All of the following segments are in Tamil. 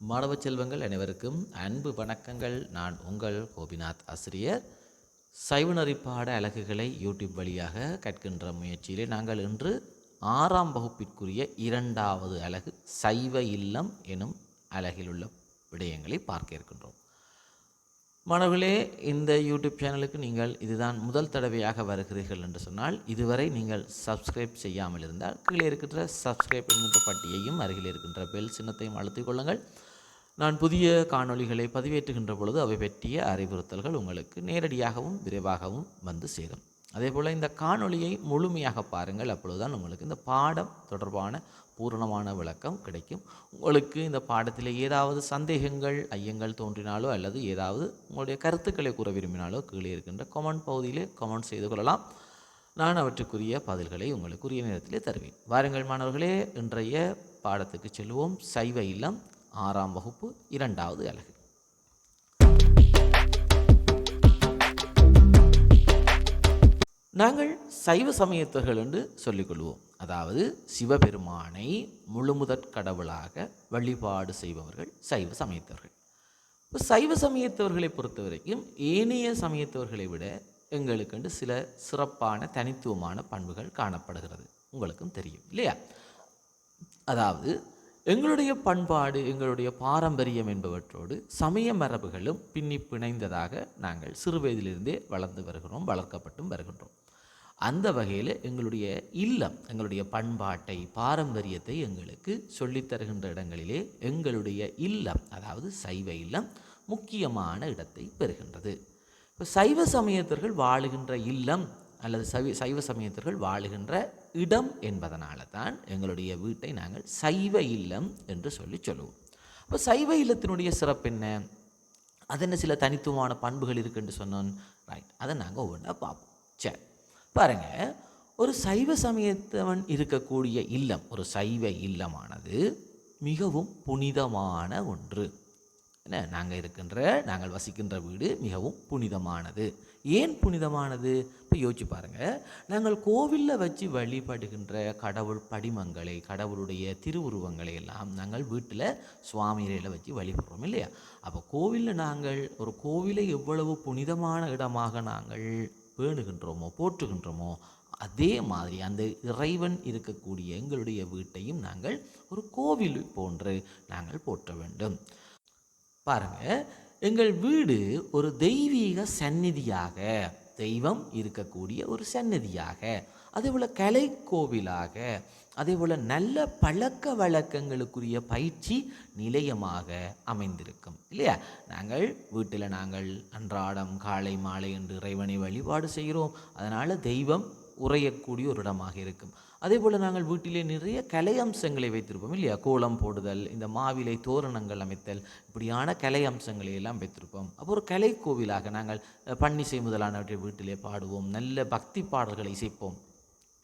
மாணவ செல்வங்கள் அனைவருக்கும் அன்பு வணக்கங்கள். நான் உங்கள் கோபிநாத் ஆசிரியர். சைவநறி பாட அலகுகளை யூடியூப் வழியாக கற்கின்ற முயற்சியிலே நாங்கள் இன்று ஆறாம் வகுப்பிற்குரிய இரண்டாவது அலகு சைவ இல்லம் எனும் அலகில் உள்ள விடயங்களை பார்க்க இருக்கின்றோம். மாணவர்களே இந்த யூடியூப் சேனலுக்கு நீங்கள் இதுதான் முதல் தடவையாக வருகிறீர்கள் என்று சொன்னால் இதுவரை நீங்கள் சப்ஸ்கிரைப் செய்யாமல் இருந்தால் கீழே இருக்கின்ற சப்ஸ்கிரைப் என்கின்ற பட்டியையும் அருகில் இருக்கின்ற பெல் சின்னத்தையும் அழுத்திக் கொள்ளுங்கள். நான் புதிய காணொளிகளை பதிவேற்றுகின்ற பொழுது அவை பற்றிய அறிவுறுத்தல்கள் உங்களுக்கு நேரடியாகவும் விரைவாகவும் வந்து சேரும். அதேபோல் இந்த காணொளியை முழுமையாக பாருங்கள். அப்பொழுதுதான் உங்களுக்கு இந்த பாடம் தொடர்பான பூரணமான விளக்கம் கிடைக்கும். உங்களுக்கு இந்த பாடத்தில் ஏதாவது சந்தேகங்கள் ஐயங்கள் தோன்றினாலோ அல்லது ஏதாவது உங்களுடைய கருத்துக்களை கூற விரும்பினாலோ கீழே இருக்கின்ற கமெண்ட் பகுதியிலே கமெண்ட் செய்து கொள்ளலாம். நான் அவற்றுக்குரிய பதில்களை உங்களுக்கு உரிய நேரத்திலே தருவேன். வாருங்கள் மாணவர்களே இன்றைய பாடத்துக்கு செல்வோம். சைவ இல்லம் ஆறாம் வகுப்பு இரண்டாவது அலகு நாங்கள் சைவ சமயத்தர்கள் என்று சொல்லிக்கொள்வோம் அதாவது சிவபெருமானை முழுமுதற் கடவுளாக வழிபாடு செய்பவர்கள் சைவ சமயத்தவர்கள் இப்போ சைவ சமயத்தவர்களை பொறுத்த வரைக்கும் ஏனைய சமயத்தவர்களை விட எங்களுக்கென்று சில சிறப்பான தனித்துவமான பண்புகள் காணப்படுகிறது உங்களுக்கும் தெரியும் இல்லையா அதாவது எங்களுடைய பண்பாடு எங்களுடைய பாரம்பரியம் என்பவற்றோடு சமய மரபுகளும் பின்னி பிணைந்ததாக நாங்கள் சிறுவயதிலிருந்தே வளர்ந்து வருகிறோம் வளர்க்கப்பட்டும் வருகின்றோம். அந்த வகையில் எங்களுடைய இல்லம் எங்களுடைய பண்பாட்டை பாரம்பரியத்தை எங்களுக்கு சொல்லித் தருகின்ற இடங்களிலே எங்களுடைய இல்லம் அதாவது சைவ இல்லம் முக்கியமான இடத்தை பெறுகின்றது. இப்போ சைவ சமயத்தர்கள் வாழுகின்ற இல்லம் அல்லது சைவ சைவ சமயத்தர்கள் வாழுகின்ற இடம் என்பதனால தான் எங்களுடைய வீட்டை நாங்கள் சைவ இல்லம் என்று சொல்லி சொல்லுவோம். அப்போ சைவ இல்லத்தினுடைய சிறப்பு என்ன? அது என்ன சில தனித்துவமான பண்புகள் இருக்குன்னு சொன்னோம். ரைட் அதை நாங்கள் ஒவ்வொன்றா பார்ப்போம். சரி. பாருங்கள் ஒரு சைவ சமயத்தவன் இருக்கக்கூடிய இல்லம் ஒரு சைவ இல்லமானது மிகவும் புனிதமான ஒன்று. என்ன? நாங்கள் இருக்கின்ற நாங்கள் வசிக்கின்ற வீடு மிகவும் புனிதமானது. ஏன் புனிதமானது? இப்போ யோசிச்சு பாருங்கள் நாங்கள் கோவிலில் வச்சு வழிபடுகின்ற கடவுள் படிமங்களை கடவுளுடைய திருவுருவங்களை எல்லாம் நாங்கள் வீட்டில் சுவாமியில வச்சு வழிபடுறோம் இல்லையா? அப்போ கோவிலில் நாங்கள் ஒரு கோவிலை எவ்வளவு புனிதமான இடமாக நாங்கள் பேணுகின்றோமோ போற்றுகின்றோமோ அதே மாதிரி அந்த இறைவன் இருக்கக்கூடிய எங்களுடைய வீட்டையும் நாங்கள் ஒரு கோவில் போன்று நாங்கள் போற்ற வேண்டும். பாருங்கள் எங்கள் வீடு ஒரு தெய்வீக சந்நிதியாக தெய்வம் இருக்கக்கூடிய ஒரு சந்நிதியாக அதே போல் கலை கோவிலாக அதே போல் நல்ல பழக்க வழக்கங்களுக்குரிய பயிற்சி நிலையமாக அமைந்திருக்கும் இல்லையா? நாங்கள் வீட்டில் நாங்கள் அன்றாடம் காலை மாலை என்று இறைவனை வழிபாடு செய்கிறோம். அதனால் தெய்வம் உறையக்கூடிய ஒரு இடமாக இருக்கும். அதே போல் நாங்கள் வீட்டிலே நிறைய கலை அம்சங்களை வைத்திருப்போம் இல்லையா? கோலம் போடுதல் இந்த மாவிலை தோரணங்கள் அமைத்தல் இப்படியான கலை அம்சங்களை எல்லாம் வைத்திருப்போம். அப்போ ஒரு கலை கோவிலாக நாங்கள் பன்னிசை முதலானவற்றை வீட்டிலே பாடுவோம் நல்ல பக்தி பாடல்களை இசைப்போம்.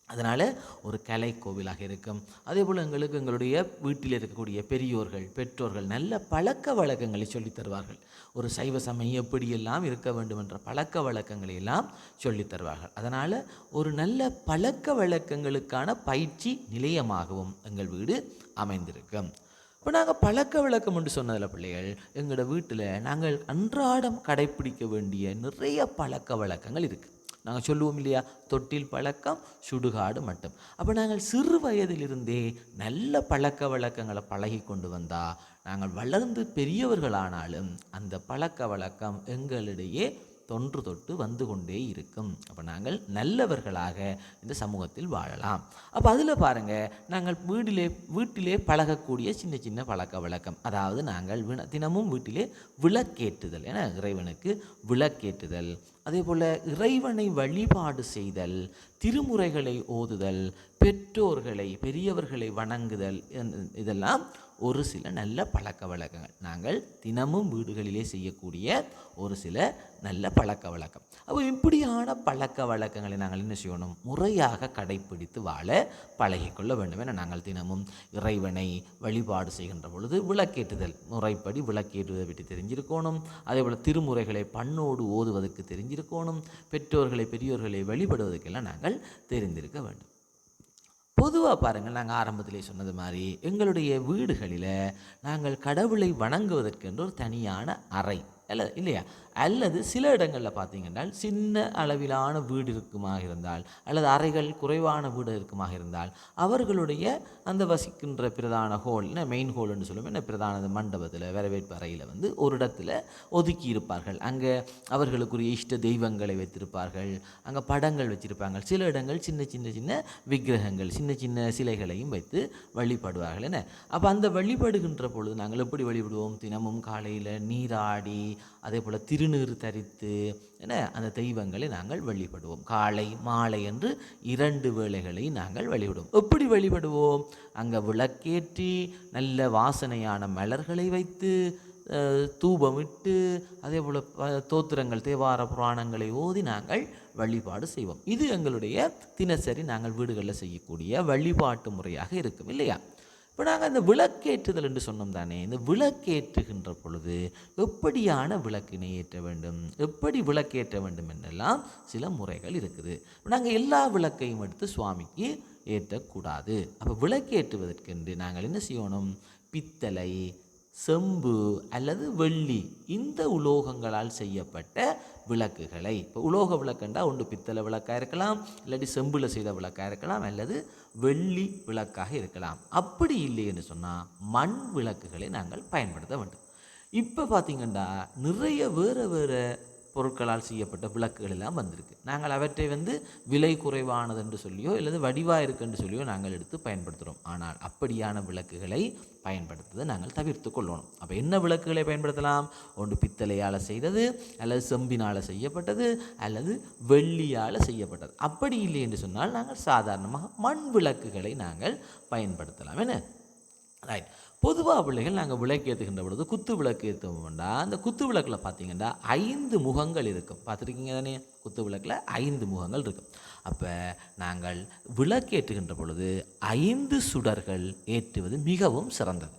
அதனால் ஒரு கலை கோவிலாக இருக்கும். அதே போல் எங்களுக்கு எங்களுடைய வீட்டில் இருக்கக்கூடிய பெரியோர்கள் பெற்றோர்கள் நல்ல பழக்க வழக்கங்களை சொல்லித் தருவார்கள். ஒரு சைவ சமயம் எப்படியெல்லாம் இருக்க வேண்டும் என்ற பழக்க வழக்கங்களை எல்லாம் சொல்லித் தருவார்கள். அதனால் ஒரு நல்ல பழக்க வழக்கங்களுக்கான பயிற்சி நிலையமாகவும் எங்கள் வீடு அமைந்திருக்கும். இப்போ நாங்கள் பழக்க வழக்கம் என்று சொன்னதில் பிள்ளைகள் எங்களோட வீட்டில் நாங்கள் அன்றாடம் கடைப்பிடிக்க வேண்டிய நிறைய பழக்க வழக்கங்கள் இருக்குது நாங்கள் சொல்லுவோம் இல்லையா? தொட்டில் பழக்கம் சுடுகாடு மட்டும். அப்போ நாங்கள் சிறு வயதிலிருந்தே நல்ல பழக்க வழக்கங்களை பழகி கொண்டு வந்தால் நாங்கள் வளர்ந்து பெரியவர்களானாலும் அந்த பழக்க வழக்கம் எங்களிடையே தொன்று தொட்டு வந்து கொண்டே இருக்கும். அப்போ நாங்கள் நல்லவர்களாக இந்த சமூகத்தில் வாழலாம். அப்போ அதில் பாருங்கள் நாங்கள் வீட்டிலே வீட்டிலே பழகக்கூடிய சின்ன சின்ன பழக்க வழக்கம். அதாவது நாங்கள் வின தினமும் வீட்டிலே விளக்கேற்றுதல். என இறைவனுக்கு விளக்கேற்றுதல். அதே போல் இறைவனை வழிபாடு செய்தல் திருமுறைகளை ஓதுதல் பெற்றோர்களை பெரியவர்களை வணங்குதல் இதெல்லாம் ஒரு சில நல்ல பழக்க வழக்கங்கள். நாங்கள் தினமும் வீடுகளிலே செய்யக்கூடிய ஒரு சில நல்ல பழக்க வழக்கம். அப்போ இப்படியான பழக்க வழக்கங்களை நாங்கள் என்ன செய்யணும்? முறையாக கடைப்பிடித்து வாழ பழகிக்கொள்ள வேண்டும் என நாங்கள் தினமும் இறைவனை வழிபாடு செய்கின்ற பொழுது விளக்கேற்றுதல் முறைப்படி விளக்கேற்றுவதை விட்டு தெரிஞ்சிருக்கணும். அதே போல் திருமுறைகளை பண்ணோடு ஓதுவதற்கு தெரிஞ்சிருக்கணும். பெற்றோர்களை பெரியோர்களை வழிபடுவதற்கெல்லாம் நாங்கள் தெரிந்திருக்க வேண்டும். பொதுவாக பாருங்கள் நாங்கள் ஆரம்பத்திலே சொன்னது மாதிரி எங்களுடைய வீடுகளில் நாங்கள் கடவுளை வணங்குவதற்கென்று ஒரு தனியான அறை அல்ல இல்லையா? அல்லது சில இடங்களில் பார்த்தீங்கன்னா சின்ன அளவிலான வீடு இருக்குமாக இருந்தால் அல்லது அறைகள் குறைவான வீடு இருக்குமாக இருந்தால் அவர்களுடைய அந்த வசிக்கின்ற பிரதான ஹோல் என்ன மெயின் ஹோல்னு சொல்லுவோம் என்ன பிரதான மண்டபத்தில் வரவேற்பு அறையில் வந்து ஒரு இடத்துல ஒதுக்கி இருப்பார்கள். அங்கே அவர்களுக்குரிய இஷ்ட தெய்வங்களை வைத்திருப்பார்கள். அங்கே படங்கள் வச்சிருப்பாங்க. சில இடங்கள் சின்ன சின்ன சின்ன விக்கிரகங்கள் சின்ன சின்ன சிலைகளையும் வைத்து வழிபடுவார்கள். என்ன? அப்போ அந்த வழிபடுகின்ற பொழுது நாங்கள் எப்படி வழிபடுவோம்? தினமும் காலையில் நீராடி அதே போல் திருநீர் தரித்து என்ன அந்த தெய்வங்களை நாங்கள் வழிபடுவோம். காலை மாலை என்று இரண்டு வேளைகளை நாங்கள் வழிபடுவோம். எப்படி வழிபடுவோம்? அங்கே விளக்கேற்றி நல்ல வாசனையான மலர்களை வைத்து தூபமிட்டு அதே போல் தோத்திரங்கள் தேவார புராணங்களை ஓதி நாங்கள் வழிபாடு செய்வோம். இது எங்களுடைய தினசரி நாங்கள் வீடுகளில் செய்யக்கூடிய வழிபாட்டு முறையாக இருக்கும் இல்லையா? இப்போ நாங்கள் இந்த விளக்கேற்றுதல் என்று சொன்னோம் தானே. இந்த விளக்கேற்றுகின்ற பொழுது எப்படியான விளக்கினை ஏற்ற வேண்டும்? எப்படி விளக்கேற்ற வேண்டும் என்றெல்லாம் சில முறைகள் இருக்குது. நாங்கள் எல்லா விளக்கையும் எடுத்து சுவாமிக்கு ஏற்றக்கூடாது. அப்போ விளக்கேற்றுவதற்கென்று நாங்கள் என்ன செய்யணும்? பித்தளை செம்பு அல்லது வெள்ளி இந்த உலோகங்களால் செய்யப்பட்ட விளக்குகளை. இப்போ உலோக விளக்குண்டா ஒன்று பித்தளை விளக்காக இருக்கலாம் இல்லாட்டி செம்பில் செய்த விளக்காக இருக்கலாம் அல்லது வெள்ளி விளக்காக இருக்கலாம். அப்படி இல்லைன்னு சொன்னால் மண் விளக்குகளை நாங்கள் பயன்படுத்த வேண்டும். இப்போ பார்த்தீங்கன்னா நிறைய வேறு வேறு பொருட்களால் செய்யப்பட்ட விளக்குகள் எல்லாம் வந்திருக்கு. நாங்கள் அவற்றை வந்து விலை குறைவானது என்று சொல்லியோ அல்லது வடிவாக இருக்குன்னு சொல்லியோ நாங்கள் எடுத்து பயன்படுத்துகிறோம். ஆனால் அப்படியான விளக்குகளை பயன்படுத்துவதை நாங்கள் தவிர்த்து கொள்ளணும். அப்போ என்ன விளக்குகளை பயன்படுத்தலாம்? ஒன்று பித்தளையால் செய்தது அல்லது செம்பினால் செய்யப்பட்டது அல்லது வெள்ளியால் செய்யப்பட்டது. அப்படி இல்லை என்று சொன்னால் நாங்கள் சாதாரணமாக மண் விளக்குகளை நாங்கள் பயன்படுத்தலாம். என்ன? ரைட் பொதுவாக பிள்ளைகள் நாங்கள் விளக்கு ஏற்றுகின்ற பொழுது குத்து விளக்கு ஏற்றுவோம்டா அந்த குத்து விளக்கில் பார்த்தீங்கன்னா ஐந்து முகங்கள் இருக்கும். பார்த்துருக்கீங்க தானே? குத்து விளக்கில் ஐந்து முகங்கள் இருக்கும். அப்போ நாங்கள் விளக்கு ஏற்றுகின்ற பொழுது ஐந்து சுடர்கள் ஏற்றுவது மிகவும் சிறந்தது.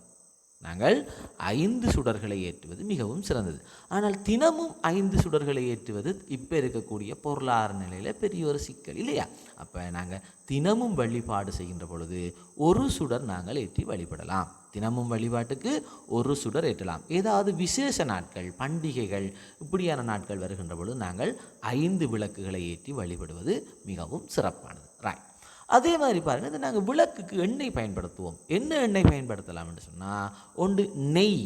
நாங்கள் ஐந்து சுடர்களை ஏற்றுவது மிகவும் சிறந்தது. ஆனால் தினமும் ஐந்து சுடர்களை ஏற்றுவது இப்போ இருக்கக்கூடிய பொருளாதார நிலையில் பெரிய ஒரு சிக்கல் இல்லையா? அப்போ நாங்கள் தினமும் வழிபாடு செய்கின்ற பொழுது ஒரு சுடர் நாங்கள் ஏற்றி வழிபடலாம். தினமும் வழிபாட்டுக்கு ஒரு சுடர் ஏற்றலாம். ஏதாவது விசேஷ நாட்கள் பண்டிகைகள் இப்படியான நாட்கள் வருகின்ற பொழுது நாங்கள் ஐந்து விளக்குகளை ஏற்றி வழிபடுவது மிகவும் சிறப்பானது. ராய் அதே மாதிரி பாருங்கள் இது நாங்கள் விளக்குக்கு எண்ணெய் பயன்படுத்துவோம். என்ன எண்ணெய் பயன்படுத்தலாம் என்று சொன்னால் ஒன்று நெய்.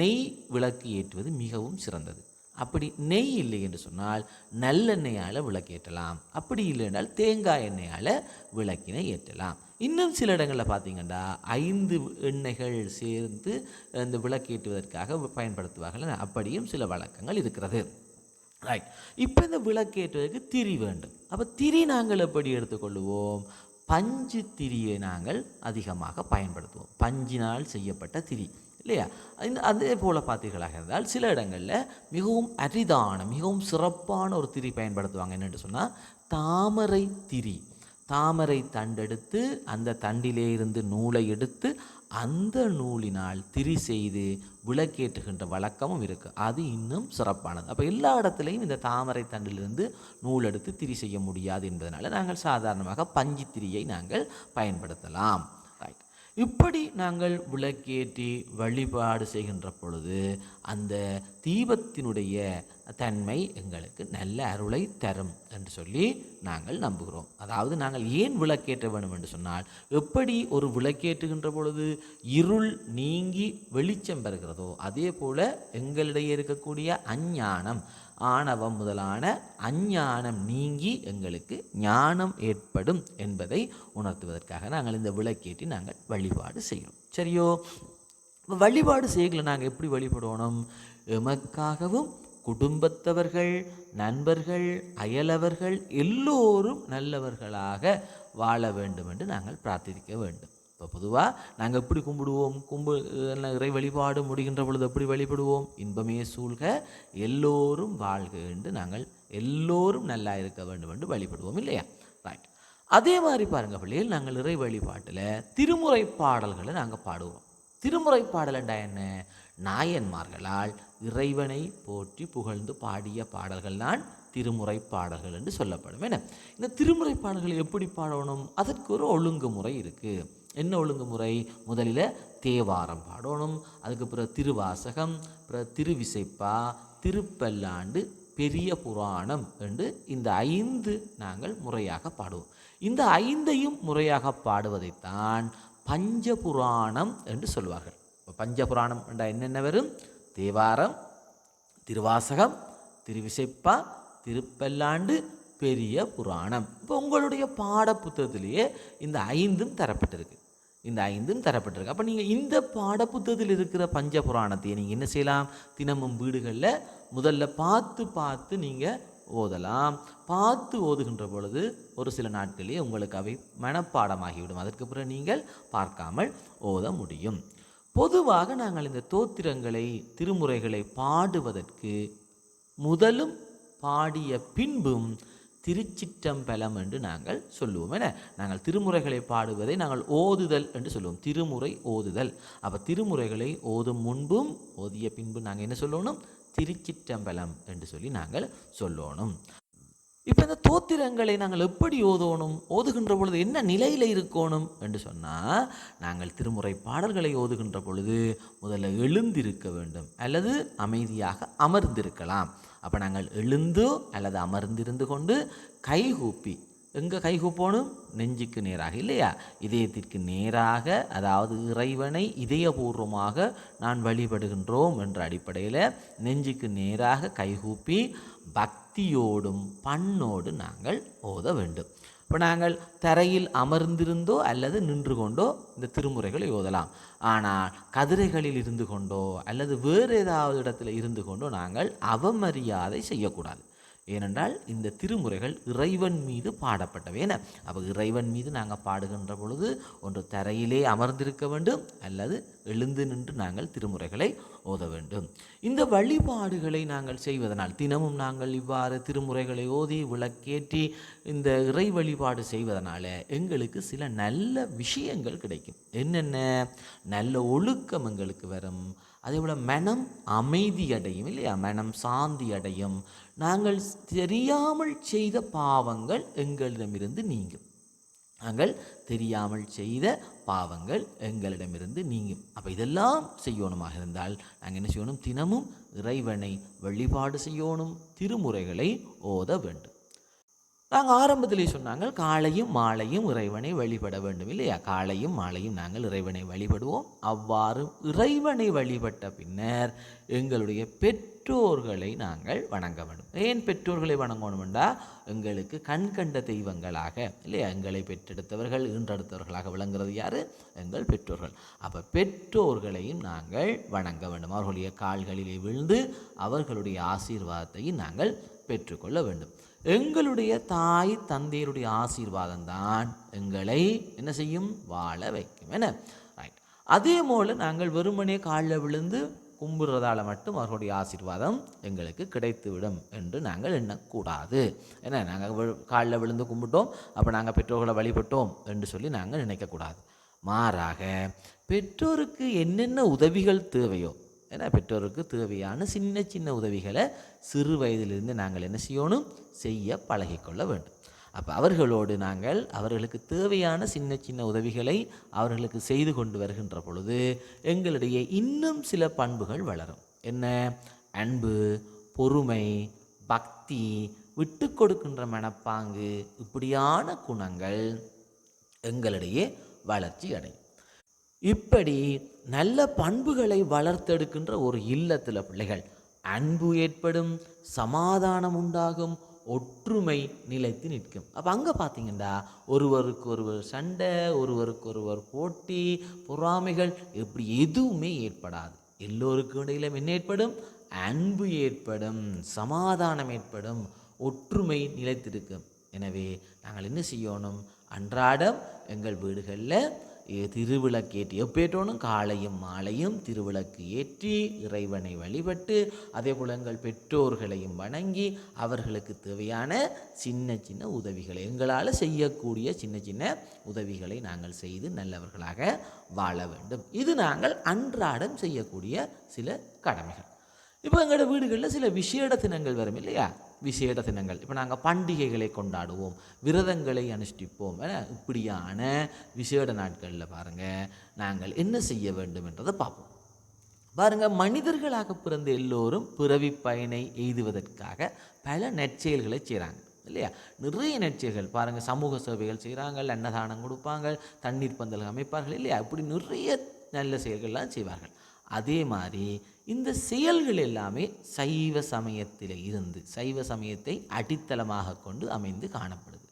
நெய் விளக்கு ஏற்றுவது மிகவும் சிறந்தது. அப்படி நெய் இல்லை என்று சொன்னால் நல்லெண்ணெயால் விளக்கேற்றலாம் அப்படி இல்லை என்றால் தேங்காய் எண்ணெயால் விளக்கினை ஏற்றலாம். இன்னும் சில இடங்களில் பார்த்தீங்கன்னா ஐந்து எண்ணெய்கள் சேர்ந்து இந்த விளக்கேற்றுவதற்காக பயன்படுத்துவார்கள் அப்படியும் சில வழக்கங்கள் இருக்கிறது. ரைட் இப்போ இந்த விளக்கேற்றுவதற்கு திரி வேண்டும். அப்போ திரி நாங்கள் எப்படி எடுத்துக்கொள்வோம்? பஞ்சு திரியை நாங்கள் அதிகமாக பயன்படுத்துவோம். பஞ்சினால் செய்யப்பட்ட திரி. இல்லையா? இந்த அதே போல் பார்த்தீர்களாக இருந்தால் சில இடங்களில் மிகவும் அரிதான மிகவும் சிறப்பான ஒரு திரி பயன்படுத்துவாங்க. என்னென்று சொன்னால் தாமரை திரி. தாமரை தண்டெடுத்து அந்த தண்டிலே இருந்து நூலை எடுத்து அந்த நூலினால் திரி செய்து விளக்கேற்றுகின்ற வழக்கமும் இருக்குது அது இன்னும் சிறப்பானது. அப்போ எல்லா இடத்துலையும் இந்த தாமரை தண்டிலிருந்து நூல் எடுத்து திரி செய்ய முடியாது என்பதனால் நாங்கள் சாதாரணமாக பஞ்சுத்திரியை நாங்கள் பயன்படுத்தலாம். இப்படி நாங்கள் விளக்கேற்றி வழிபாடு செய்கின்ற பொழுது அந்த தீபத்தினுடைய தன்மை எங்களுக்கு நல்ல அருளை தரும் என்று சொல்லி நாங்கள் நம்புகிறோம். அதாவது நாங்கள் ஏன் விளக்கேற்ற வேண்டும் என்று சொன்னால் எப்படி ஒரு விளக்கேற்றுகின்ற பொழுது இருள் நீங்கி வெளிச்சம் பெறுகிறதோ அதே போல் எங்களிடையே இருக்கக்கூடிய அஞ்ஞானம் ஆணவம் முதலான அஞ்ஞானம் நீங்கி எங்களுக்கு ஞானம் ஏற்படும் என்பதை உணர்த்துவதற்காக நாங்கள் இந்த விளக்கேற்றி நாங்கள் வழிபாடு செய்கிறோம். சரியோ? வழிபாடு செய்யல நாங்கள் எப்படி வழிபடணும்? எமக்காகவும் குடும்பத்தவர்கள் நண்பர்கள் அயலவர்கள் எல்லோரும் நல்லவர்களாக வாழ வேண்டும் என்று நாங்கள் பிரார்த்திக்க வேண்டும். இப்போ பொதுவாக நாங்கள் எப்படி கும்பிடுவோம்? கும்பு இறை வழிபாடு முடிகின்ற பொழுது எப்படி வழிபடுவோம்? இன்பமே சூழ்க எல்லோரும் வாழ்க என்று நாங்கள் எல்லோரும் நல்லா இருக்க வேண்டும் என்று வழிபடுவோம் இல்லையா? ரைட் அதே மாதிரி பாருங்க பிள்ளைகள் நாங்கள் இறை வழிபாட்டில் திருமுறை பாடல்களை நாங்கள் பாடுவோம். திருமுறை பாடலண்டா என்ன? நாயன்மார்களால் இறைவனை போற்றி புகழ்ந்து பாடிய பாடல்கள் தான் திருமுறை பாடல்கள் என்று சொல்லப்படும் என்ன? இந்த திருமுறை பாடல்களை எப்படி பாடணும்? அதற்கு ஒரு ஒழுங்குமுறை இருக்குது என்ன ஒழுங்குமுறை? முதலில் தேவாரம் பாடணும். அதுக்கு பிறகு திருவாசகம் பிற திருவிசைப்பா திருப்பல்லாண்டு பெரிய புராணம் என்று இந்த ஐந்து நாங்கள் முறையாக பாடுவோம். இந்த ஐந்தையும் முறையாக பாடுவதைத்தான் பஞ்சபுராணம் என்று சொல்வார்கள். இப்போ பஞ்சபுராணம் என்றால் என்னென்ன வரும்? தேவாரம் திருவாசகம் திருவிசைப்பா திருப்பல்லாண்டு பெரிய புராணம். இப்போ உங்களுடைய பாட புத்தகத்திலேயே இந்த ஐந்தும் தரப்பட்டிருக்கு. இந்த ஐந்தும் தரப்பட்டிருக்கு. அப்போ நீங்கள் இந்த பாடப்புத்தகத்தில் இருக்கிற பஞ்ச புராணத்தை நீங்கள் என்ன செய்யலாம்? தினமும் வீடுகளில் முதல்ல பார்த்து பார்த்து நீங்கள் ஓதலாம். பார்த்து ஓதுகின்ற பொழுது ஒரு சில நாட்களே உங்களுக்கு அவை மனப்பாடமாகிவிடும். அதற்கு பிறகு நீங்கள் பார்க்காமல் ஓத முடியும். பொதுவாக நாங்கள் இந்த தோத்திரங்களை திருமுறைகளை பாடுவதற்கு முதலும் பாடிய பின்பும் திருச்சிற்றம்பலம் என்று நாங்கள் சொல்லுவோம் என நாங்கள் திருமுறைகளை பாடுவதை நாங்கள் ஓதுதல் என்று சொல்லுவோம். திருமுறை ஓதுதல். அப்போ திருமுறைகளை ஓதும் முன்பும் ஓதிய பின்பு நாங்கள் என்ன சொல்லணும்? திருச்சிற்றம்பலம் என்று சொல்லி நாங்கள் சொல்லணும். இப்போ இந்த தோத்திரங்களை நாங்கள் எப்படி ஓதணும்? ஓதுகின்ற பொழுது என்ன நிலையில் இருக்கணும்? என்று சொன்னால் நாங்கள் திருமுறை பாடல்களை ஓதுகின்ற பொழுது முதல்ல எழுந்திருக்க வேண்டும். அல்லது அமைதியாக அமர்ந்திருக்கலாம். அப்போ நாங்கள் எழுந்து அல்லது அமர்ந்திருந்து கொண்டு கைகூப்பி எங்கே கைகூப்போனும் நெஞ்சுக்கு நேராக இல்லையா? இதயத்திற்கு நேராக அதாவது இறைவனை இதயபூர்வமாக நான் வழிபடுகின்றோம் என்ற அடிப்படையில் நெஞ்சுக்கு நேராக கைகூப்பி பக்தியோடும் பண்ணோடு நாங்கள் ஓத வேண்டும். இப்போ நாங்கள் தரையில் அமர்ந்திருந்தோ அல்லது நின்று கொண்டோ இந்த திருமுறைகளை ஓதலாம். ஆனால் கதிரைகளில் இருந்து கொண்டோ அல்லது வேறு ஏதாவது இடத்துல இருந்து கொண்டோ நாங்கள் அவமரியாதை செய்யக்கூடாது. ஏனென்றால் இந்த திருமுறைகள் இறைவன் மீது பாடப்பட்டவை என. அப்போ இறைவன் மீது நாங்கள் பாடுகின்ற பொழுது ஒன்று தரையிலே அமர்ந்திருக்க வேண்டும் அல்லது எழுந்து நின்று நாங்கள் திருமுறைகளை ஓத வேண்டும். இந்த வழிபாடுகளை நாங்கள் செய்வதனால் தினமும் நாங்கள் இவ்வாறு திருமுறைகளை ஓதி விளக்கேற்றி இந்த இறை வழிபாடு செய்வதனால எங்களுக்கு சில நல்ல விஷயங்கள் கிடைக்கும். என்னென்ன? நல்ல ஒழுக்கம் எங்களுக்கு வரும். அதே போல் மனம் அமைதி அடையும் இல்லையா? மனம் சாந்தி அடையும் நாங்கள் தெரியாமல் செய்த பாவங்கள் எங்களிடமிருந்து நீங்கும். நாங்கள் தெரியாமல் செய்த பாவங்கள் எங்களிடமிருந்து நீங்கும். அப்போ இதெல்லாம் செய்யணுமாக இருந்தால் நாங்கள் என்ன செய்யணும்? தினமும் இறைவனை வழிபாடு செய்யணும். திருமுறைகளை ஓத வேண்டும். நாங்கள் ஆரம்பத்திலே சொன்னாங்க காலையும் மாலையும் இறைவனை வழிபட வேண்டும் இல்லையா? காலையும் மாலையும் நாங்கள் இறைவனை வழிபடுவோம். அவ்வாறு இறைவனை வழிபட்ட பின்னர் எங்களுடைய பெற்றோர்களை நாங்கள் வணங்க வேண்டும். ஏன் பெற்றோர்களை வணங்கணும்டா எங்களுக்கு கண் கண்ட தெய்வங்களாக இல்லையா? எங்களை பெற்றெடுத்தவர்கள் ஈன்றெடுத்தவர்களாக விளங்குறது யார்? எங்கள் பெற்றோர்கள். அப்போ பெற்றோர்களையும் நாங்கள் வணங்க வேண்டும். அவர்களுடைய கால்களிலே விழுந்து அவர்களுடைய ஆசீர்வாதத்தையும் நாங்கள் பெற்றுக்கொள்ள வேண்டும். எங்களுடைய தாய் தந்தையருடைய ஆசீர்வாதம்தான் எங்களை என்ன செய்யும்? வாழ வைக்கும் என்ன ரைட் அதே போல் நாங்கள் வெறுமனே காலில் விழுந்து கும்புறதால் மட்டும் அவர்களுடைய ஆசீர்வாதம் எங்களுக்கு கிடைத்துவிடும் என்று நாங்கள் எண்ணக்கூடாது. ஏன்னா நாங்கள் காலில் விழுந்து கும்பிட்டோம் அப்போ நாங்கள் பெற்றோர்களை வழிபட்டோம் என்று சொல்லி நாங்கள் நினைக்கக்கூடாது. மாறாக பெற்றோருக்கு என்னென்ன உதவிகள் தேவையோ ஏன்னா பெற்றோருக்கு தேவையான சின்ன சின்ன உதவிகளை சிறு வயதிலிருந்து நாங்கள் என்ன செய்யணும்? செய்ய பழகிக்கொள்ள வேண்டும். அப்போ அவர்களோடு நாங்கள் அவர்களுக்கு தேவையான சின்ன சின்ன உதவிகளை அவர்களுக்கு செய்து கொண்டு வருகின்ற பொழுது எங்களிடையே இன்னும் சில பண்புகள் வளரும். என்ன? அன்பு பொறுமை பக்தி விட்டு கொடுக்கின்ற மனப்பாங்கு இப்படியான குணங்கள் எங்களிடையே வளர்ச்சி அடையும். இப்படி நல்ல பண்புகளை வளர்த்தெடுக்கின்ற ஒரு இல்லத்தில் பிள்ளைகள் அன்பு ஏற்படும் சமாதானம் உண்டாகும் ஒற்றுமை நிலைத்து நிற்கும். அப்போ அங்கே பார்த்தீங்கன்னா ஒருவருக்கு ஒருவர் சண்டை ஒருவருக்கு ஒருவர் போட்டி பொறாமைகள் இப்படி எதுவுமே ஏற்படாது. எல்லோருக்கும் இடையிலும் என்ன ஏற்படும்? அன்பு ஏற்படும் சமாதானம் ஏற்படும் ஒற்றுமை நிலைத்திருக்கும். எனவே நாங்கள் என்ன செய்யணும்? அன்றாடம் எங்கள் வீடுகளில் திருவிளக்கு ஏற்றி எப்பேற்றோனும் காலையும் மாலையும் திருவிளக்கு ஏற்றி இறைவனை வழிபட்டு அதே போல் எங்கள் பெற்றோர்களையும் வணங்கி அவர்களுக்கு தேவையான சின்ன சின்ன உதவிகளை எங்களால் செய்யக்கூடிய சின்ன சின்ன உதவிகளை நாங்கள் செய்து நல்லவர்களாக வாழ வேண்டும். இது நாங்கள் அன்றாடம் செய்யக்கூடிய சில கடமைகள். இப்போ எங்களோட வீடுகளில் சில விசேட தினங்கள் வரும் இல்லையா? விசேட தினங்கள். இப்போ நாங்கள் பண்டிகைகளை கொண்டாடுவோம் விரதங்களை அனுஷ்டிப்போம். என இப்படியான விசேட நாட்களில் பாருங்கள் நாங்கள் என்ன செய்ய வேண்டும் என்றதை பார்ப்போம். பாருங்க மனிதர்களாக பிறந்த எல்லோரும் பிறவி பயனை எய்துவதற்காக பல நற்செயல்களை செய்கிறாங்க இல்லையா? நிறைய நற்செயல்கள் பாருங்கள் சமூக சேவைகள் செய்கிறாங்க அன்னதானம் கொடுப்பாங்க தண்ணீர் பந்தல் அமைப்பார்கள் இல்லையா? இப்படி நிறைய நல்ல செயல்கள்லாம் செய்வார்கள். அதே மாதிரி இந்த செயல்கள் எல்லாமே சைவ சமயத்தில் இருந்து சைவ சமயத்தை அடித்தளமாக கொண்டு அமைந்து காணப்படுது.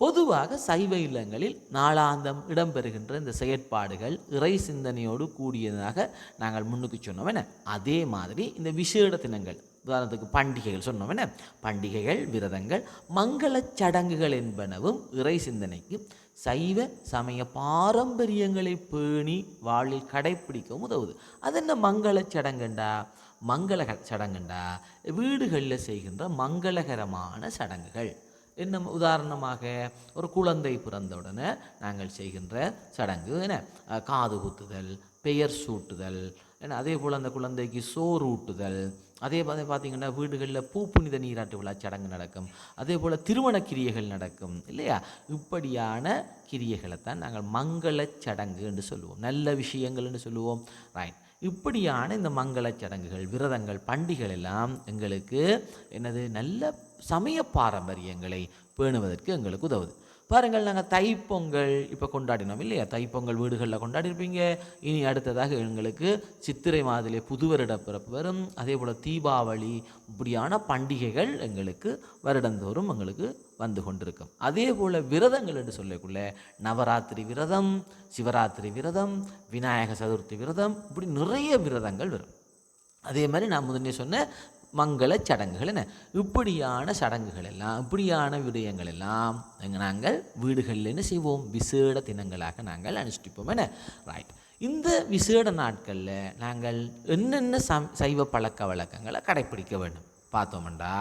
பொதுவாக சைவ இல்லங்களில் நாளாந்தம் இடம்பெறுகின்ற இந்த செயற்பாடுகள் இறை சிந்தனையோடு கூடியதாக நாங்கள் முன்னுக்கு சொன்னோம் என்ன அதே மாதிரி இந்த விசேட தினங்கள் உதாரணத்துக்கு பண்டிகைகள் சொன்னோம் என்ன? பண்டிகைகள் விரதங்கள் மங்களச் சடங்குகள் என்பனவும் இறை சிந்தனைக்கு சைவ சமய பாரம்பரியங்களை பேணி வாழில் கடைப்பிடிக்கவும் உதவுது. அது என்ன மங்களச் சடங்குண்டா? மங்கள சடங்குண்டா? வீடுகளில் செய்கின்ற மங்களகரமான சடங்குகள். என்ன உதாரணமாக ஒரு குழந்தை பிறந்தவுடனே நாங்கள் செய்கின்ற சடங்கு என்ன? காது குத்துதல் பெயர் சூட்டுதல் என்ன? அதே போல் அந்த குழந்தைக்கு சோறு ஊட்டுதல் அதே மாதிரி பார்த்தீங்கன்னா வீடுகளில் பூ புனித நீராட்டு விழா சடங்கு நடக்கும். அதே போல் திருமண கிரியைகள் நடக்கும் இல்லையா? இப்படியான கிரியைகளை தான் நாங்கள் மங்களச் சடங்கு என்று சொல்லுவோம். நல்ல விஷயங்கள் என்று சொல்லுவோம். ரைட் இப்படியான இந்த மங்களச் சடங்குகள் விரதங்கள் பண்டிகைகள் எல்லாம் எங்களுக்கு என்னது? நல்ல சமய பாரம்பரியங்களை பேணுவதற்கு எங்களுக்கு உதவுது. பாருங்கள் நாங்கள் தைப்பொங்கல் இப்போ கொண்டாடினோம் இல்லையா? தைப்பொங்கல் வீடுகளில் கொண்டாடிருப்பீங்க. இனி அடுத்ததாக எங்களுக்கு சித்திரை மாதத்திலே புது வருட பிறப்பு வரும். அதே போல் தீபாவளி இப்படியான பண்டிகைகள் எங்களுக்கு வருடந்தோறும் எங்களுக்கு வந்து கொண்டிருக்கும். அதே போல் விரதங்கள் என்று சொல்லக்குள்ள நவராத்திரி விரதம் சிவராத்திரி விரதம் விநாயக சதுர்த்தி விரதம் இப்படி நிறைய விரதங்கள் வரும். அதே மாதிரி நான் முதன்னே சொன்ன மங்கள சடங்குகள் என்ன? இப்படியான சடங்குகள் எல்லாம் இப்படியான விடயங்கள் எல்லாம் நாங்கள் வீடுகளில் என்ன செய்வோம்? விசேட தினங்களாக நாங்கள் அனுஷ்டிப்போம். என்ன? ரைட் இந்த விசேட நாட்களில் நாங்கள் என்னென்ன சம் சைவ பழக்க வழக்கங்களை கடைப்பிடிக்க வேண்டும்? பார்த்தோம்டா.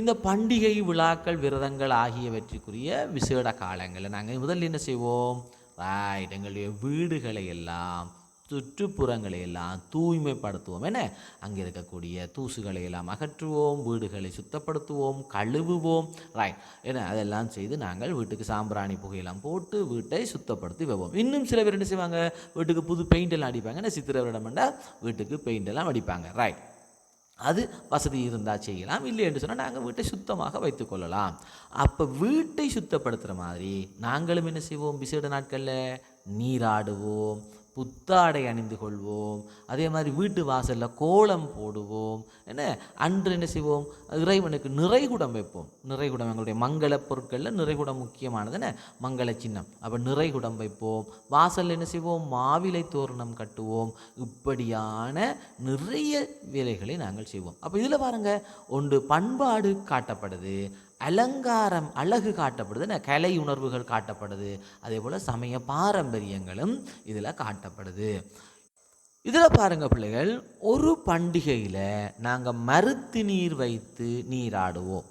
இந்த பண்டிகை விழாக்கள் விரதங்கள் ஆகியவற்றுக்குரிய விசேட காலங்களில் நாங்கள் முதல்ல என்ன செய்வோம்? ரைட் எங்களுடைய வீடுகளை எல்லாம் சுற்றுப்புறங்களை எல்லாம் தூய்மைப்படுத்துவோம் என்ன அங்கே இருக்கக்கூடிய தூசுகளை எல்லாம் அகற்றுவோம் வீடுகளை சுத்தப்படுத்துவோம் கழுவுவோம். ரைட் என்ன அதெல்லாம் செய்து நாங்கள் வீட்டுக்கு சாம்பிராணி புகையெல்லாம் போட்டு வீட்டை சுத்தப்படுத்தி வைப்போம். இன்னும் சில பேர் என்ன செய்வாங்க? வீட்டுக்கு புது பெயிண்ட் எல்லாம் அடிப்பாங்க. என்ன சித்திரவரிடம்னா வீட்டுக்கு பெயிண்ட் எல்லாம் அடிப்பாங்க. ரைட் அது வசதி இருந்தால் செய்யலாம். இல்லை என்று சொன்னால் நாங்கள் வீட்டை சுத்தமாக வைத்துக்கொள்ளலாம் அப்போ வீட்டை சுத்தப்படுத்துகிற மாதிரி நாங்களும் என்ன செய்வோம்? விசேட நாட்களில் நீராடுவோம். புத்தாடை அணிந்து கொள்வோம். அதே மாதிரி வீட்டு வாசலில் கோலம் போடுவோம். என்ன? அன்று என்ன செய்வோம்? இறைவனுக்கு நிறைகுடம் வைப்போம். நிறைகுடம் எங்களுடைய மங்கள பொருட்களில் நிறைகுடம் முக்கியமானது என்ன? மங்கள சின்னம். அப்போ நிறைகுடம் வைப்போம். வாசலில் என்ன செய்வோம்? மாவிலை தோரணம் கட்டுவோம். இப்படியான நிறைய வேலைகளை நாங்கள் செய்வோம். அப்போ இதில் பாருங்கள் ஒன்று பண்பாடு காட்டப்படுது. அலங்காரம் அழகு காட்டப்படுது. கலை உணர்வுகள் காட்டப்படுது. அதே போல் சமய பாரம்பரியங்களும் இதில் காட்டப்படுது. இதில் பாருங்கள் பிள்ளைகள் ஒரு பண்டிகையில் நாங்கள் மருத்து நீர் வைத்து நீராடுவோம்.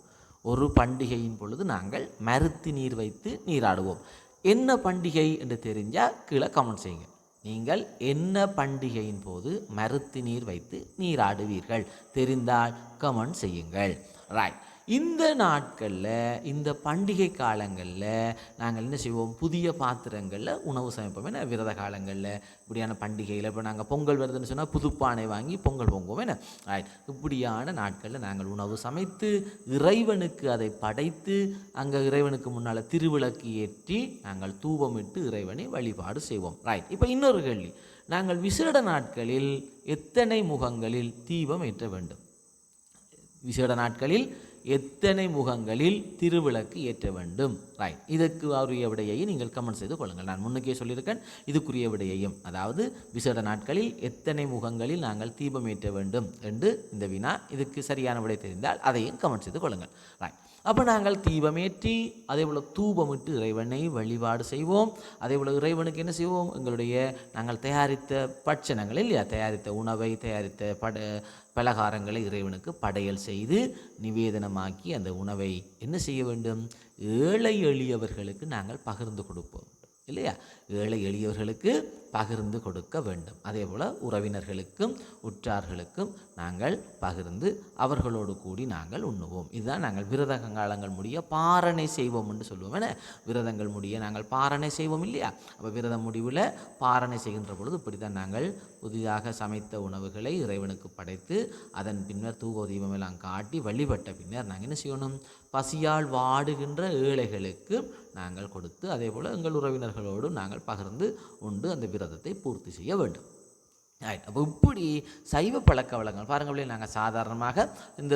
ஒரு பண்டிகையின் பொழுது நாங்கள் மருத்து நீர் வைத்து நீராடுவோம். என்ன பண்டிகை என்று தெரிஞ்சால் கீழே கமெண்ட் செய்யுங்க. நீங்கள் என்ன பண்டிகையின் போது மருத்து நீர் வைத்து நீராடுவீர்கள்? தெரிந்தால் கமெண்ட் செய்யுங்கள். ரைட் இந்த நாட்களில் இந்த பண்டிகை காலங்களில் நாங்கள் என்ன செய்வோம்? புதிய பாத்திரங்களில் உணவு சமைப்போம். என்ன? விரத காலங்களில். இப்படியான பண்டிகையில் இப்போ நாங்கள் பொங்கல் வருதுன்னு சொன்னால் புதுப்பானை வாங்கி பொங்கல் பொங்குவோம். என்ன? ரைட் இப்படியான நாட்களில் நாங்கள் உணவு சமைத்து இறைவனுக்கு அதை படைத்து அங்கே இறைவனுக்கு முன்னால் திருவிளக்கு ஏற்றி நாங்கள் தூபமிட்டு இறைவனை வழிபாடு செய்வோம். ரைட் இப்போ இன்னொரு கேள்வி. நாங்கள் விசேட நாட்களில் எத்தனை முகங்களில் தீபம் ஏற்ற வேண்டும்? விசேட நாட்களில் எத்தனை முகங்களில் திருவிளக்கு ஏற்ற வேண்டும்? ரைட் இதற்கு அவருடைய விடையையும் நீங்கள் கமெண்ட் செய்து கொள்ளுங்கள். நான் முன்னுக்கே சொல்லியிருக்கேன் இதுக்குரிய விடையையும். அதாவது விசேட நாட்களில் எத்தனை முகங்களில் நாங்கள் தீபம் ஏற்ற வேண்டும் என்று இந்த வினா இதுக்கு சரியான விடை தெரிந்தால் அதையும் கமெண்ட் செய்து கொள்ளுங்கள். ரைட் அப்போ நாங்கள் தீபமேற்றி அதே போல் தூபமிட்டு இறைவனை வழிபாடு செய்வோம். அதே போல் இறைவனுக்கு என்ன செய்வோம்? எங்களுடைய நாங்கள் தயாரித்த பட்சணங்கள் இல்லையா? தயாரித்த உணவை தயாரித்த பட பலகாரங்களை இறைவனுக்கு படையல் செய்து நிவேதனமாக்கி அந்த உணவை என்ன செய்ய வேண்டும்? ஏழை எளியவர்களுக்கு நாங்கள் பகிர்ந்து கொடுப்போம். இல்லையா? ஏழை எளியவர்களுக்கு பகிர்ந்து கொடுக்க வேண்டும். அதே போல் உறவினர்களுக்கும் உற்றார்களுக்கும் நாங்கள் பகிர்ந்து அவர்களோடு கூடி நாங்கள் உண்ணுவோம். இதுதான் நாங்கள் விரத காலங்கள் முடிய பாரணை செய்வோம் என்று சொல்லுவோம் என விரதங்கள் முடிய நாங்கள் பாரணை செய்வோம் இல்லையா? அப்போ விரத முடிவில் பாரணை செய்கின்ற பொழுது இப்படி தான் நாங்கள் புதிதாக சமைத்த உணவுகளை இறைவனுக்கு படைத்து அதன் பின்னர் தூக தீபமெல்லாம் காட்டி வழிபட்ட பின்னர் நாங்கள் என்ன செய்யணும்? பசியால் வாடுகின்ற ஏழைகளுக்கு நாங்கள் கொடுத்து அதே போல் எங்கள் உறவினர்களோடு நாங்கள் நாங்கள் பகிர்ந்து உண்டு அந்த விரதத்தை பூர்த்தி செய்ய வேண்டும். ரைட் அப்போ இப்படி சைவ பழக்க வழக்கங்கள் பாருங்களே நாங்கள் சாதாரணமாக இந்த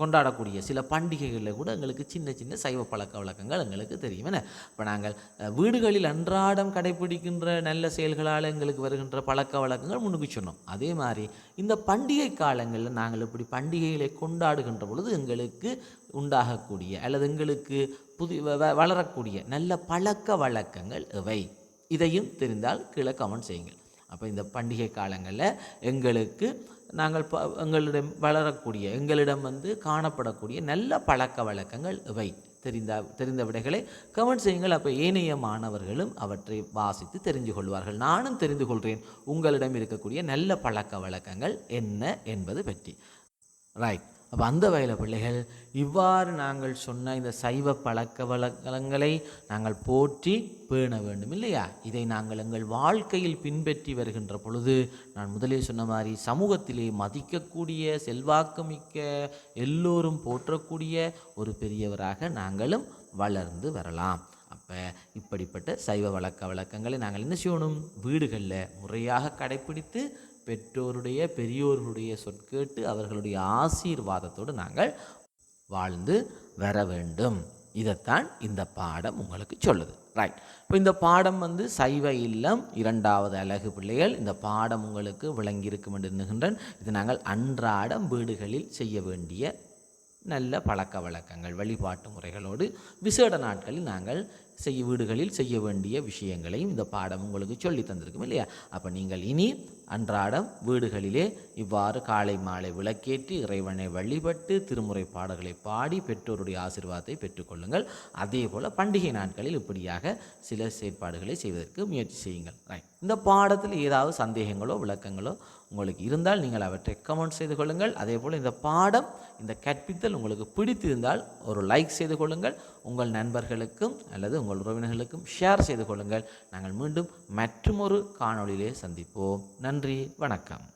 கொண்டாடக்கூடிய சில பண்டிகைகளில் கூட எங்களுக்கு சின்ன சின்ன சைவ பழக்க வழக்கங்கள் எங்களுக்கு தெரியும். என்ன? இப்போ நாங்கள் வீடுகளில் அன்றாடம் கடைபிடிக்கின்ற நல்ல செயல்களால் எங்களுக்கு வருகின்ற பழக்க வழக்கங்கள் முன்னுக்கு சொன்னோம். அதே மாதிரி இந்த பண்டிகை காலங்களில் நாங்கள் இப்படி பண்டிகைகளை கொண்டாடுகின்ற பொழுது எங்களுக்கு உண்டாகக்கூடிய அல்லது எங்களுக்கு புது வ- வ- வளரக்கூடிய நல்ல பழக்க வழக்கங்கள் எவை இதையும் தெரிந்தால் கீழே கமெண்ட் செய்யுங்கள். அப்போ இந்த பண்டிகை காலங்களில் எங்களுக்கு நாங்கள் ப எங்களிடம் வளரக்கூடிய எங்களிடம் வந்து காணப்படக்கூடிய நல்ல பழக்க வழக்கங்கள் இவை. தெரிந்த தெரிந்த விடைகளை கமெண்ட் செய்யுங்கள். அப்போ ஏனைய மாணவர்களும் அவற்றை வாசித்து தெரிந்து கொள்வார்கள். நானும் தெரிந்து கொள்கிறேன். உங்களிடம் இருக்கக்கூடிய நல்ல பழக்க வழக்கங்கள் என்ன என்பது பற்றி. ரைட் அப்போ அந்த வகையில் பிள்ளைகள் இவ்வாறு நாங்கள் சொன்ன இந்த சைவ பழக்க வழக்கங்களை நாங்கள் போற்றி பேண வேண்டும் இல்லையா? இதை நாங்கள் எங்கள் வாழ்க்கையில் பின்பற்றி வருகின்ற பொழுது நான் முதலில் சொன்ன மாதிரி சமூகத்திலே மதிக்கக்கூடிய செல்வாக்குமிக்க எல்லோரும் போற்றக்கூடிய ஒரு பெரியவராக நாங்களும் வளர்ந்து வரலாம். அப்போ இப்படிப்பட்ட சைவ வழக்க வழக்கங்களை நாங்கள் என்ன செய்யணும்? வீடுகளில் முறையாக கடைப்பிடித்து பெற்றோருடைய பெரியோர்களுடைய சொற்கேட்டு அவர்களுடைய ஆசீர்வாதத்தோடு நாங்கள் வாழ்ந்து வர வேண்டும். இதைத்தான் இந்த பாடம் உங்களுக்கு சொல்லுது. ரைட் இப்போ இந்த பாடம் வந்து சைவ இல்லம் இரண்டாவது அழகு பிள்ளைகள் இந்த பாடம் உங்களுக்கு விளங்கியிருக்கும் என்று எண்ணுகின்றேன். இது நாங்கள் அன்றாடம் வீடுகளில் செய்ய வேண்டிய நல்ல பழக்க வழக்கங்கள் வழிபாட்டு முறைகளோடு விசேட நாட்களில் நாங்கள் செய்ய வீடுகளில் செய்ய வேண்டிய விஷயங்களையும் இந்த பாடம் உங்களுக்கு சொல்லி தந்திருக்கும் இல்லையா? அப்போ நீங்கள் இனி அன்றாடம் வீடுகளிலே இவ்வாறு காலை மாலை விளக்கேற்றி இறைவனை வழிபட்டு திருமுறை பாடல்களை பாடி பெற்றோருடைய ஆசிர்வாதத்தை பெற்றுக்கொள்ளுங்கள் அதே போல் பண்டிகை நாட்களில் இப்படியாக சில செயற்பாடுகளை செய்வதற்கு முயற்சி செய்யுங்கள். இந்த பாடத்தில் ஏதாவது சந்தேகங்களோ விளக்கங்களோ உங்களுக்கு இருந்தால் நீங்கள் அவற்றை கமெண்ட் செய்து கொள்ளுங்கள். அதே போல் இந்த பாடம் இந்த கற்பித்தல் உங்களுக்கு பிடித்திருந்தால் ஒரு லைக் செய்து கொள்ளுங்கள். உங்கள் நண்பர்களுக்கும் அல்லது உங்கள் உறவினர்களுக்கும் ஷேர் செய்து கொள்ளுங்கள். நாங்கள் மீண்டும் மற்றுமொரு காணொளியிலே சந்திப்போம். நன்றி வணக்கம்.